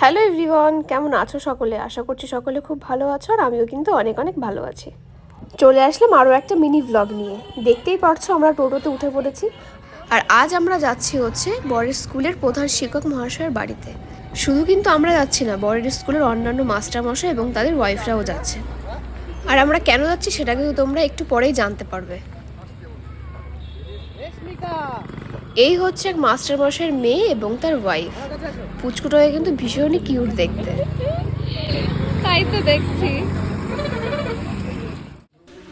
Hello everyone, কেমন আছো সকলে? আশা করছি সকলে খুব ভালো আছো আর আমিও কিন্তু অনেক অনেক ভালো আছি। চলে আসলাম আরও একটা মিনি ভ্লগ নিয়ে। দেখতেই পারছ আমরা টোটোতে উঠে পড়েছি। আর আজ আমরা যাচ্ছি হচ্ছে বরের স্কুলের প্রধান শিক্ষক মহাশয়ের বাড়িতে। শুধু কিন্তু আমরা যাচ্ছি না, বরের স্কুলের অন্যান্য মাস্টার মশাই এবং তাদের ওয়াইফরাও যাচ্ছে। আর আমরা কেন যাচ্ছি সেটা কিন্তু তোমরা একটু পরেই জানতে পারবে। এই হচ্ছে এক মাস্টার মশাইয়ের মেয়ে এবং তার ওয়াইফ পুচকুটাকে কিন্তু ভীষণই কিউট দেখতে। তাই তো দেখছি।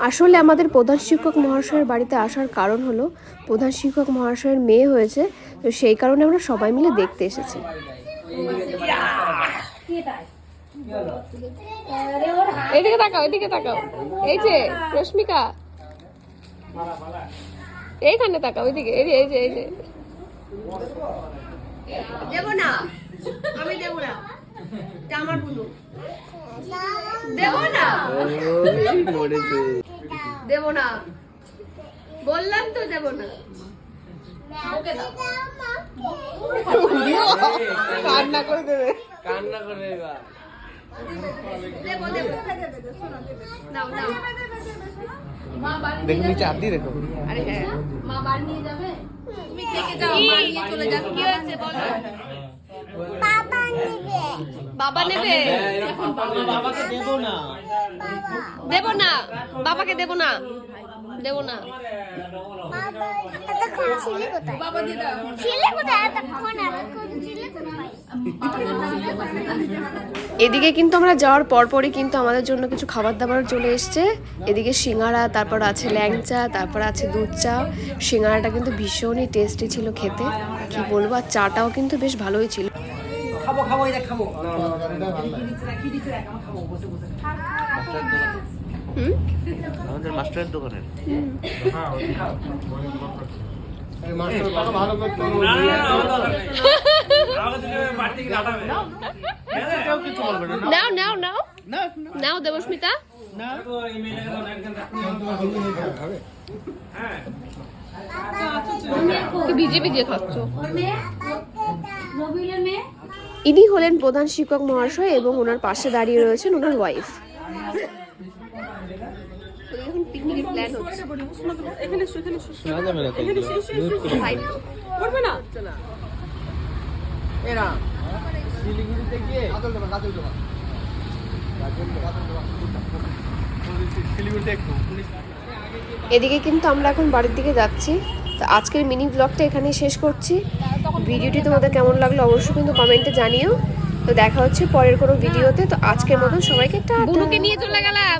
আসলে আমাদের প্রধান শিক্ষক মহাশয়ের বাড়িতে আসার কারণ হলো প্রধান শিক্ষক মহাশয়ের মেয়ে হয়েছে তো সেই কারণে আমরা সবাই মিলে দেখতে এসেছি। এদিকে তাকাও এদিকে তাকাও। এই যে রশ্মিকা। এইখানে তাকাও ওইদিকে এই যে এই যে এই যে। দেব না। আমি দেব না। আমার বুনু দেব না। দেব না। বললাম তো দেব না। কান্না করে দেবে। কান্না করে এবার দেব দেব। নাও নাও দেখুন নিচে হাত দিয়ে দেখো। আরে হ্যাঁ। কি হয়েছে বলো? বাবা নেবে। বাবাকে দেবো না। দেব না। বাবাকে দেব না। দেব না। বাবা দিয়ে দাও। ছিলে কোথায়? এতক্ষণ এতক্ষণ ছিলে কোথায়? এদিকে কিন্তু আমরা যাওয়ার পরপরই কিন্তু আমাদের জন্য কিছু খাবার দাবার চলে এসছে। এদিকে সিঙ্গারা তারপর আছে ল্যাংচা তারপর আছে দুধ চা। সিঙ্গারাটা কিন্তু ভীষণই টেস্টি ছিল খেতে। কি বলব আর চাটাও কিন্তু বেশ ভালোই ছিল। খাব খাব এটা খাব। হুম? আমাদের মাস্টারের দোকানের। নাও নাও নাও। নাও দেবস্মিতা। কি ভিজে ভিজে খাচ্ছ? ইনি হলেন প্রধান শিক্ষক মহাশয় এবং ওনার পাশে দাঁড়িয়ে রয়েছেন ওনার ওয়াইফ এখন পিকনিকের প্ল্যান হচ্ছে। না। এরা। শিলিগুড়িতে গিয়ে এদিকে কিন্তু আমরা এখন বাড়ির দিকে যাচ্ছি। তো আজকের মিনি ব্লগটা এখানেই শেষ করছি। ভিডিওটি তোমাদের কেমন লাগল অবশ্যই কিন্তু কমেন্টে জানিও। তো দেখা হচ্ছে পরের কোনো ভিডিওতে। তো আজকের মতন সবাইকে একটা নিয়ে চলে গেলাম।